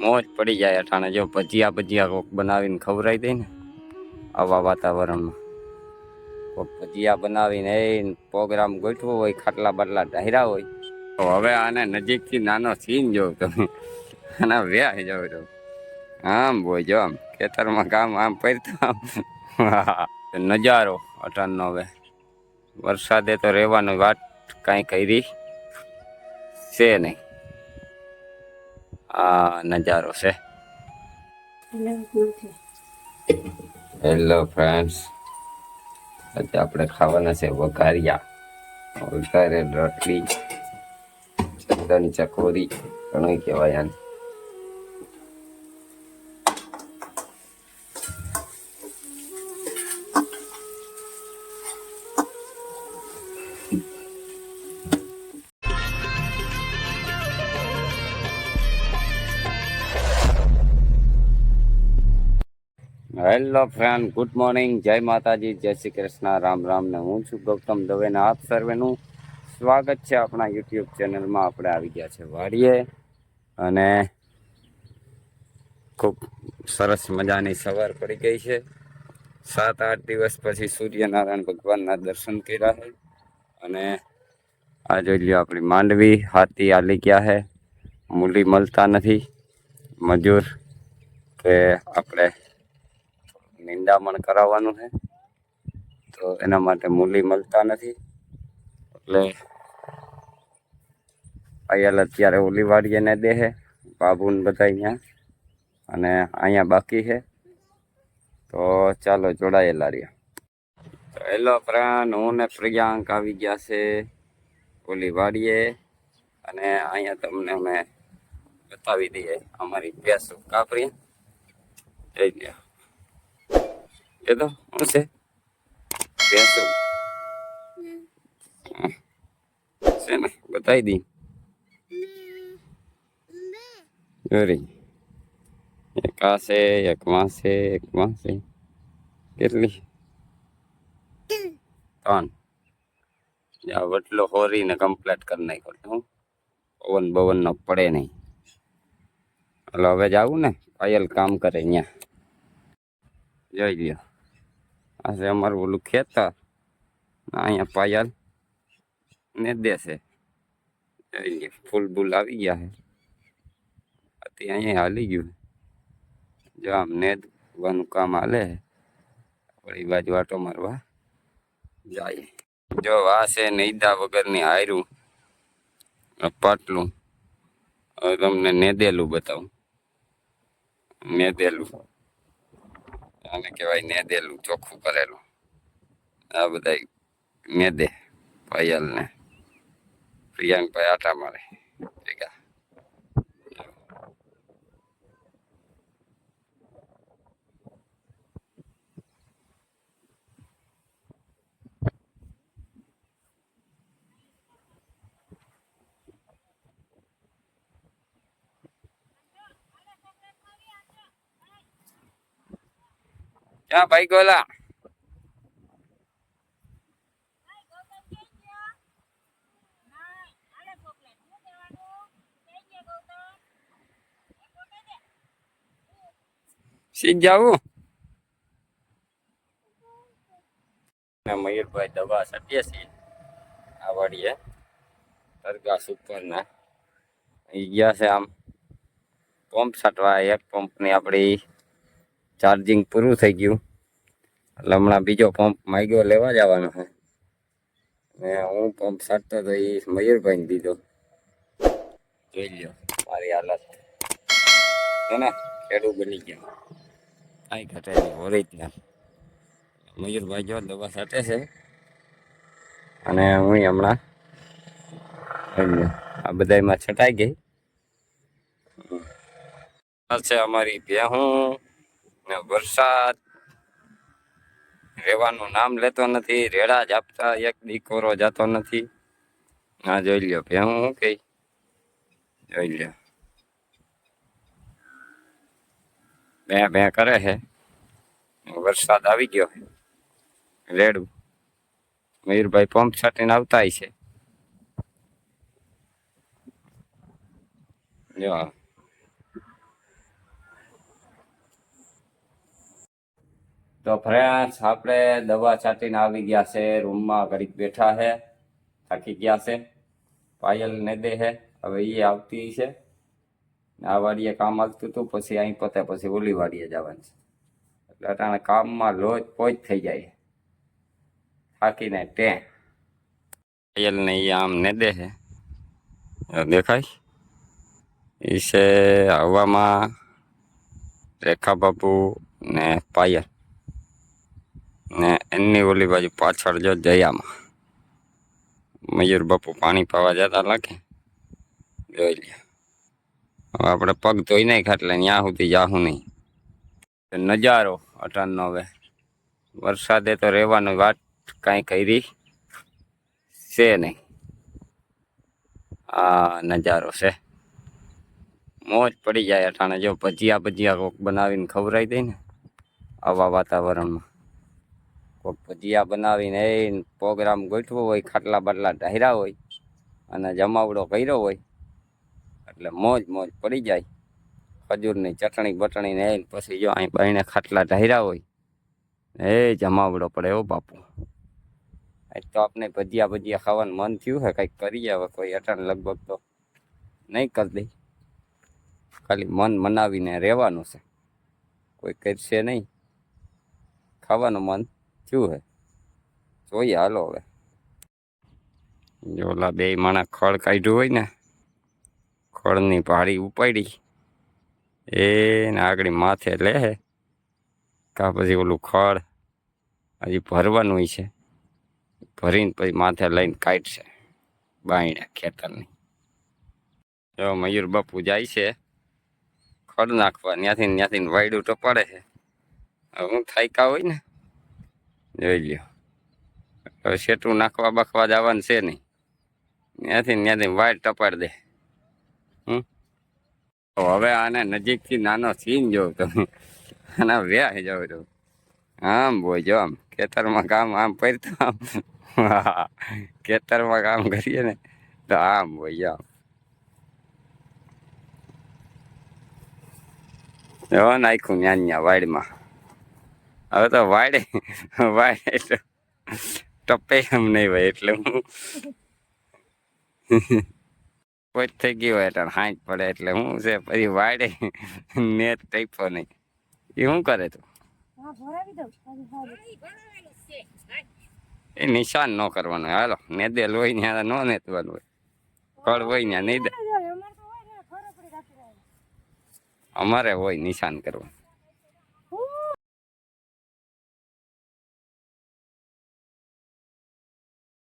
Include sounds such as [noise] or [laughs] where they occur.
મોજ પડી જાય અટાણે. જો ભજીયા ભજીયા કોક બનાવીને ખવરાઈ દે ને આવા વાતાવરણમાં. કોક ભજીયા બનાવીને એ પ્રોગ્રામ ગોઠવો હોય, ખાટલા બાટલા ડાયરા હોય, તો હવે આને નજીકથી નાનો સીન જોઉં તમે. આના વ્યાહ જાવ તો. આમ બોય જો આમ. ખેતરમાં કામ આમ પડતો આમ. નજારો અટાણનો હવે. વરસાદે તો રહેવાની વાત કાંઈ કરી છે નહીં. આ નજારો છે. હેલો ફ્રેન્ડ્સ આજે આપણે ખાવાના છે વઘારિયા. વઘારેલ રોટલી, ચંદન ચકોરી ઘણું કહેવાય આને હેલો ફ્રેન્ડ ગુડ મોર્નિંગ જય માતાજી જય શ્રી કૃષ્ણ રામ રામ ને હું છું ગૌતમ દવે ને આપ સર્વેનું સ્વાગત છે આપણા યુટ્યુબ ચેનલમાં. આપણે આવી ગયા છે વાડીએ અને ખૂબ સરસ મજાની સવાર પડી ગઈ છે. સાત, આઠ દિવસ પછી સૂર્યનારાયણ ભગવાનના દર્શન કર્યા છે. અને આ જોઈ લ્યો આપણી માંડવી. હાથી આલી ગયા છે. મૂલી મળતા નથી. મજૂર કે આપણે નિંદામણ કરાવવાનું છે. તો એના માટે મૂલી મળતા નથી. એટલે અયાલ અત્યારે ઓલી વાડીએ ને દે છે, બાબુને બધા અહીંયા. અને અહીંયા બાકી છે. તો ચાલો જોડાયેલા રહ્યા તો હેલો પ્રાણ હું ને પ્રિયાંક આવી ગયા છે ઓલી વાડીએ. અને અહીંયા તમને અમે બતાવી દઈએ અમારી ભેંસો કાપરી. જઈ લ્યો. એ તો શું છે ભેંસો. છે ને બતાવી દઈ જોરી એક આ છે એક માં છે એક માં છે કેટલી ત્રણ વટલો હોરીને કમ્પ્લીટ કરી નાખ્યો હું પવન બવનનો પડે નહીં એટલે હવે જાવું ને પાયલ કામ કરે અહીંયા જોઈ લ્યો આ છે અમારું ઓલું ખેતર, અહીંયા પાયલ ને દેશે. ફૂલ બૂલ આવી ગયા છે. અત્યારે અહીંયા હાલી ગયું જો આમ નેદવાનું કામ હાલે વળી બાજુ આટો મારવા જાય જો આ છે નૈદા વગરની હાયરું પાટલું. હવે તમને નેદેલું બતાવું. નેદેલું. આને કહેવાય નેદેલું ચોખ્ખું કરેલું આ બધા નેદે પૈયલને પ્રિયાંકભાઈ આટા મારે ભેગા. ક્યાં ભાઈ ગોલા. સીધ જાવું? મયુરભાઈ દવા સટીએ છીએ. આ વાડીએ. તરગાસ ઉપરના. ગયા છે આમ. પંપ છાંટવા, એક પંપની આપણી ચાર્જિંગ પૂરું થઈ ગયું. એટલે હમણાં બીજો પંપ માગ્યો, લેવા જવાનો છે. ને હું પંપ સાટતો તો એ મયુરભાઈને દીધો. જોઈ લ્યો, મારી હાલત. છે ને, ખેડૂત બની ગયા. કાંઈ ઘટે નહીં રીતના મયુરભાઈ જો દવા સાટે છે. અને હું હમણાં આ બધામાં છટાઈ ગઈ. છે અમારી ભેહું. ને વરસાદ. રહેવાનું નામ લેતો નથી, રેડા જ આપતા, એક દીકોરો જતો નથી. ના જોઈ લ્યો ભેહું શું કઈ જોઈ લ્યો. બે બે કરે છે. વરસાદ આવી ગયો છે. રેડું. મયુરભાઈ પંપ છાટીને આવતા છે. જો તો ફ્રેન્ડ્સ, આપણે દવા છાંટીને આવી ગયા છે. રૂમમાં ઘડીક બેઠા છે. થાકી ગયા છે. પાયલ ને દે છે. હવે એ આવતી છે. ને આ વાડીએ કામ આવતું હતું. પછી અહીં પતે પછી ઓલી વાડીએ જવાનું છે. એટલે અટાણે કામમાં લોજ પોચ થઈ જાય. થાકીને ટે. પાયલ ને એ આમ ને દે છે. દેખાય? એ છે હવામાં રેખા બાપુ ને પાયલ. ને એની ઓલી બાજુ પાછળ જો જયામાં મયુર બાપુ પાણી પાવા જતા લાગે. જોઈ લે. હવે આપણે પગ ધોઈ નહીં ખાટલે ત્યાં સુધી જાહું નહીં. નજારો અટાણનો હવે. વરસાદે તો રહેવાની વાત કાંઈ કરી છે નહીં. આ નજારો છે. મોજ પડી જાય અટાણે જો ભજીયા ભજીયા કોક બનાવીને ખવડાવી દે ને આવા વાતાવરણમાં. કોક ભજીયા બનાવીને એ પ્રોગ્રામ ગોઠવો હોય, ખાટલા બાટલા ઢાર્યા હોય અને જમાવડો કર્યો હોય, એટલે મોજ મોજ પડી જાય. ખજૂરની ચટણી બટણી ને પછી જો અહીં બાઈને ખાટલા ઢાર્યા હોય, એ જમાવડો પડે એવો બાપુ. આજ તો આપણે ભજીયા ભજીયા ખાવાનું મન થયું છે કંઈક કરીએ હવે, કોઈ અટાણ લગભગ તો નહીં કરી દઈ. ખાલી મન મનાવીને રહેવાનું છે. કોઈ કરશે નહીં. ખાવાનું મન. થયું હે? જોઈએ હાલો હવે. જો ઓલા બે માણા ખળ કાઢ્યું હોય ને ખળની ભાડી ઉપાડી. એને આગળ માથે લે હે. કા પછી ઓલું ખળ હજી ભરવાનું છે. ભરીને પછી માથે લઈને કાઢશે બાયણે ખેતરની. જો મયુર બાપુ જાય છે, ખડ નાખવા. ત્યાંથી ત્યાંથી વાયડું ટપાડે છે. હું થાયકા હોય ને જોઈ લ્યો. હવે શેટું નાખવા બખવા જવાનું છે નહીં. ત્યાંથી ત્યાંથી વાયર ટપાડ દે. હમ? હવે આને નજીકથી નાનો સીન જોઉં તમે. આના વ્યાહ જાઉં તો આમ બોજો આમ. ખેતરમાં કામ આમ પડતું આમ. [laughs] ખેતરમાં કામ કરીએ ને તો આમ બોય આમ. નાખ્યું ન્યા ન્યા વાડમાં. હવે તો વાડે વાડે ટપે એમ નહીં હોય એટલે હું કોઈ થઈ ગયું હોય એટલે હાંચ પડે એટલે હું છે પછી વાડે ને ટાઈપો નહીં. એ શું કરે તું? એ નિશાન ન કરવાનું હાલો નેદેલ હોય ત્યાં ન નેતવાનું હોય. ફળ હોય ત્યાં નહીં દે ને અમારે હોય નિશાન કરવાનું.